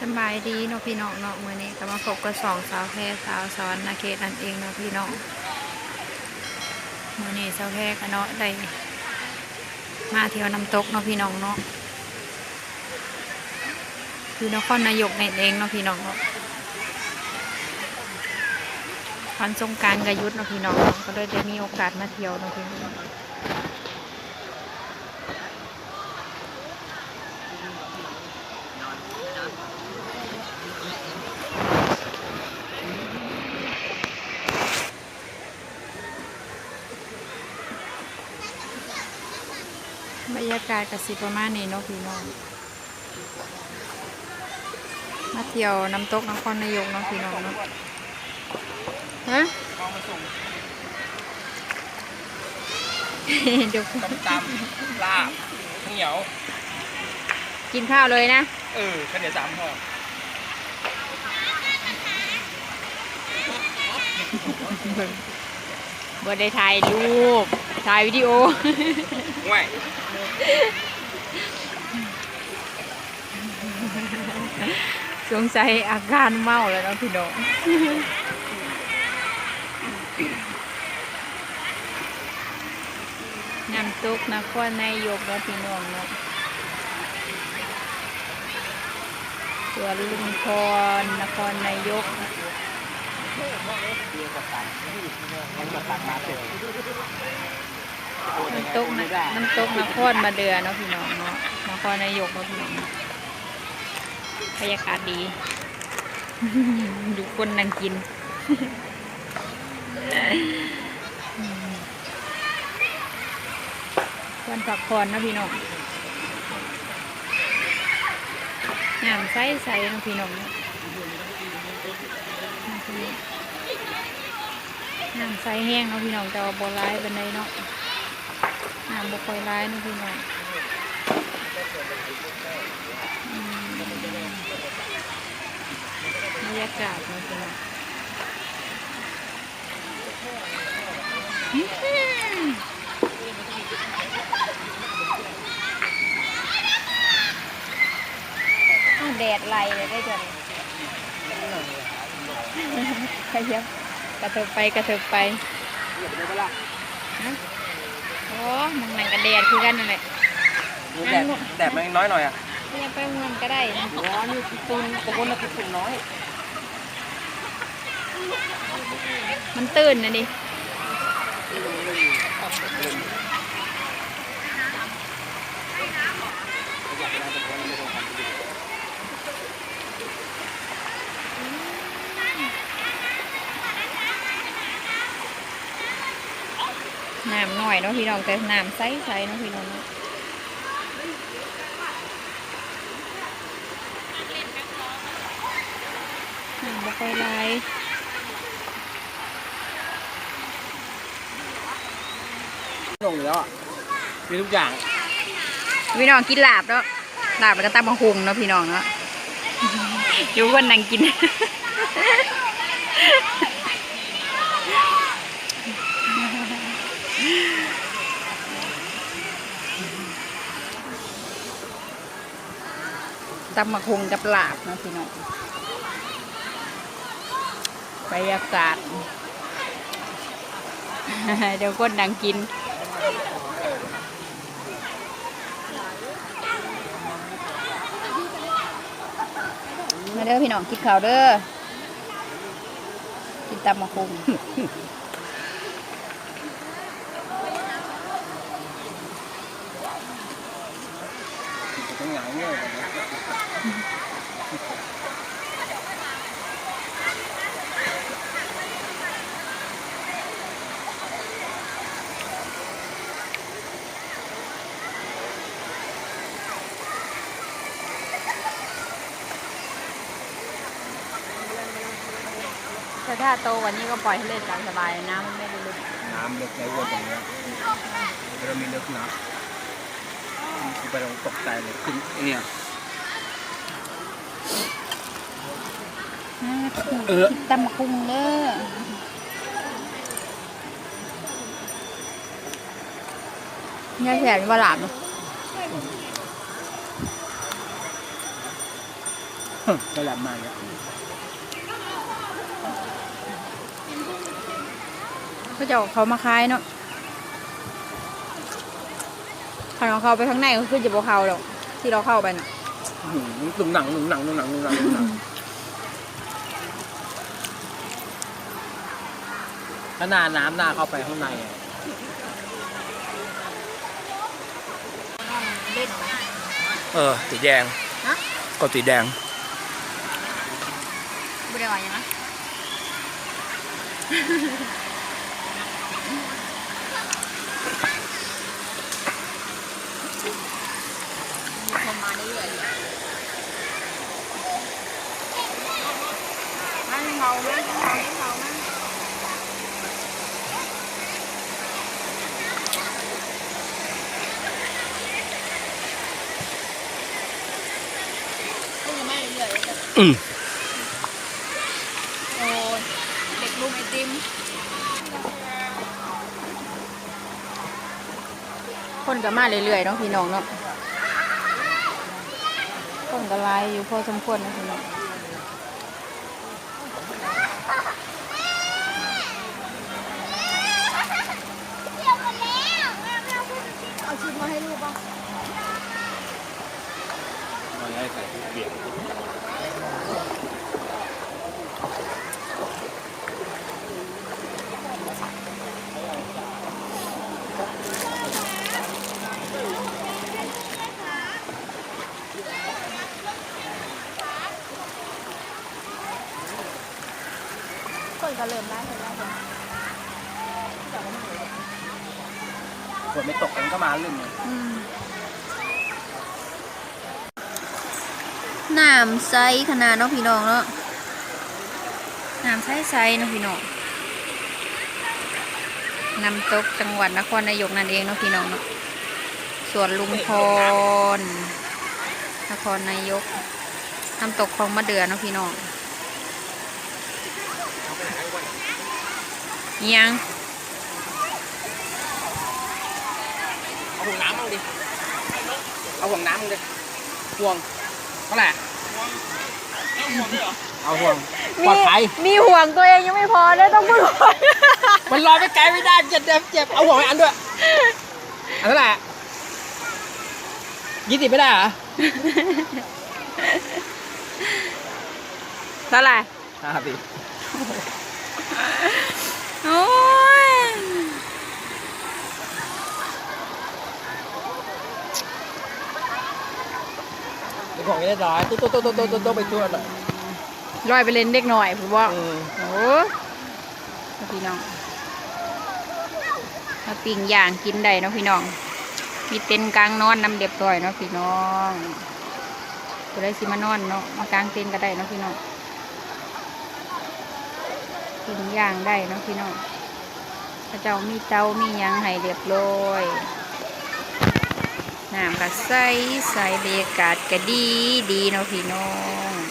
สบายดีเนาะพี่น้องเนาะมื้อนี้ก็มาพบกับสองสาวแพรสาวสอนนาเขตนั่นเองเนาะพี่น้องมื้อนี้สาวแพรก็เนาะได้มาเที่ยวน้ำตกเนาะพี่น้องเนาะคือนครนายกนั่นเองเนาะพี่น้องเนาะวันสงกรารกยุทธเนาะพี่น้องก็เลยได้มีโอกาสมาเที่ยวเนาะพี่น้อง บรรยากาศกสิประมาณนี้เนาะพี่น้อง มาเที่ยวน้ำตกนครนายกเนาะพี่น้องเนาะฮะเดี๋ยวตำตำลาบข้าวเหนียว กินข้าวเลยนะ เออข้าวเหนียวสามห่อบ่ได้ถ่ายรูป ถ่ายวิดีโอห่วย สงสัยอาการเมาแล้วเนาะพี่น้องน้ำตกนครนายกเนาะพี่น้องเนาะส่วนลุงพรนครนายกยังมาตัดมาเสร็จ น้ำตกนะน้ำตกนครมาเดือเนาะพี่น้องเนาะนครนายกเนาะพี่น้องบรรยากาศดีดูคนนั่งกินควรพักผ่อนเนาะพี่น้องน้ำใสใสๆเนาะพี่น้องเนาะน้ำใสแห้งเนาะพี่น้องแต่ว่าบ่ร้ายเป็นไดเนาะ น้ำบ่ค่อยร้ายเนาะพี่น้องอืมบรรยากาศเนาะพี่น้องอื้อหืออ้าวแดดไล่เลยได้จังขยับกระเถิบไปกระเถิบไปฮะโอ้มันมันกันแดดคือกันนั่นแหละแดดแดดมันน้อยหน่อยอะไม่ยังไปเมืองก็ได้นะร้อนนี่คือตุนตะกนนะคือตุนน้อย มันตื่นนะดิน้ำ หน่อยเนาะพี่น้องแต่น้ำใสๆเนาะพี่น้องเนาะน้ำบ่ค่อยไหลายลงอยู่แล้วอะมีทุกอย่าง พี่น้องกินลาบแล้วลาบแล้วก็ตำบักหุงเนาะพี่น้องเนาะอยู่คนนั่งกิน ตำบักหุงกับลาบนะพี่น้องบรรยากาศเดี๋ยวคนนั่งกิน มาเด้อพี่น้องกินข้าวเด้อกินตำมะคง แต่ถ้าโตกว่านี้ก็ปล่อยให้เล่นตามสบายน้ำมันไม่ได้ลึกน้ำลึกในวัวตรงเนี้ยเรามีลึกนะไปลงตกใจเลยขึ้นเนี่ยเออตำมะคุงเด้อเนี่ยแขนว่าหลาบเนาะก็แหลมมาเนี่ย เขาจะเอาเขามาขายเนาะถ้าเราเข้าไปข้างในก็คือจะบ่เขาหรอกที่เราเข้าไปน่ะหนุ่มหนังหนุ่มหนังหนุ่มหนังหนุ่มหนังหนุ่มหนังถ้าหน้าน้ำหน้าเข้าไปข้างในอะเออสีแดงฮะก็สีแดงบ่ได้ว่าหยังนะมีคน เรื่อยๆมันเมาไหมเมาเมาไหมตู้ไม่เรื่อยๆเลยอืมโอ้เด็กลูกไอติม คนก็มาเรื่อยๆเนาะพี่น้องเนาะ คนก็ไลายอยู่พอสมควรนะพี่น้องเอาชุดมาให้ลูกป่ะมาให้ใส่เปียก เริ่มไล่แล้วฝนไม่ตกมันก็มาเรื่องเลยน้ำใสขนาดเนาะพี่น้องเนาะน้ำใสใสๆเนาะพี่น้องน้ำตกจังหวัดนครนายกนั่นเองเนาะพี่น้องเนาะสวนลุงพรนครนายกน้ำตกคลองมะเดือเนาะพี่น้องอิห ยังเอาห่วงน้ำมั้งดิ เอาห่วงน้ำมั้งดิ ห่วงเท่าไหร่เอาห่วงปลอดภัยมีห่วงตัวเองยังไม่พอเลยต้องพูดห่วงมันลอยไปไกลไม่ได้เจ็บเจ็บเจ็บเอาห่วงไปอันด้วย อันเท่าไหร่ยี่สิบไม่ได้เหรอเท่าไหร่ห้าสิบ โอ้ยเป็นของเรียบร้อยตุ๊ดตุ๊ดตุ๊ดตุ๊ดตุ๊ดตุ๊ดไปทั่วเลยลอยไปเล่นเด็กหน่อยผมบอกอืมโอ้พี่น้องมาปิ้งย่างกินได้เนาะพี่น้อง มีเต็นท์กลางนอนน้ำเรียบร้อยเนาะพี่น้องจะได้สิมานอนเนาะมากลางเต็นท์ก็ได้เนาะพี่น้อง กินย่างได้เนาะพี่น้องพระเจ้ามีเตามียังให้เรียบร้อยน้ำก็ใสใสบรรยากาศก็ดีดีเนาะพี่น้อง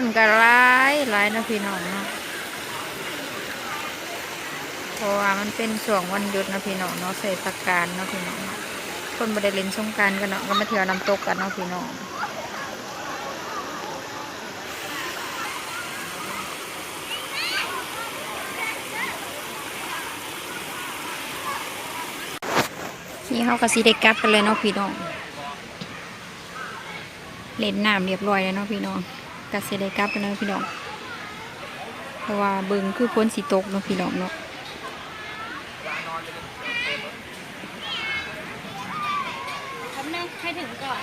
คนก็ร้ายร้ายนะพี่น้องเนาะเพราะว่ามันเป็นช่วงวันหยุดนะพี่น้องเนาะเทศกาลเนาะพี่น้องเนาะคนบริเล่นสงการกันเนาะก็มาเที่ยวน้ำตกกันเนาะพี่น้องนี่เขาก็สิได้กลับกันเลยเนาะพี่น้อง เล่นน้ำเรียบร้อยแล้วเนาะพี่น้อง กสิได้กลับแล้วเนะพี่น้อง เพราะว่าเบิ่งคือพ้นสีตกเนาะพี่น้องเนาะทำนึงให้ถึงก่อน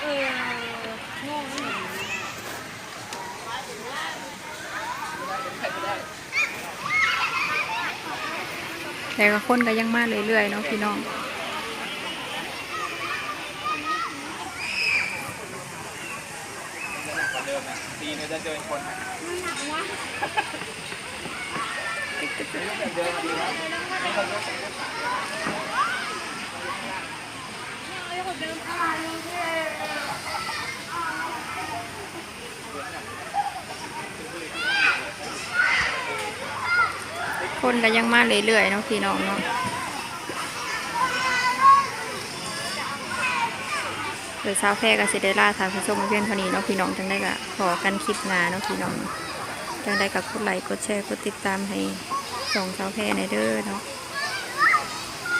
เออ แต่ก็คนก็ยังมาเรื่อยๆเนาะพี่น้องเดิมนะดีเนี่ยจะเดินคนเดินมาดีแล้ว คนก็ยังมาเรื่อยๆเนาะพี่น้องเนาะโดยสาแพรกับเซเดล่าทางผู้ชมเพื่อนเท่านี้เนาะพี่น้องจังได้ก็ขอกันคลิปหน้าเนาะพี่น้องจังได้กับกดไลค์กดแชร์กดติดตามให้ส่งสาแพรในเด้อเนาะ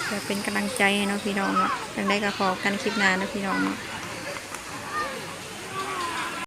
เพื่อเป็นกำลังใจให้เนาะพี่น้องเนาะจังได้ก็ขอกันคลิปหน้าเนาะพี่น้องเนาะ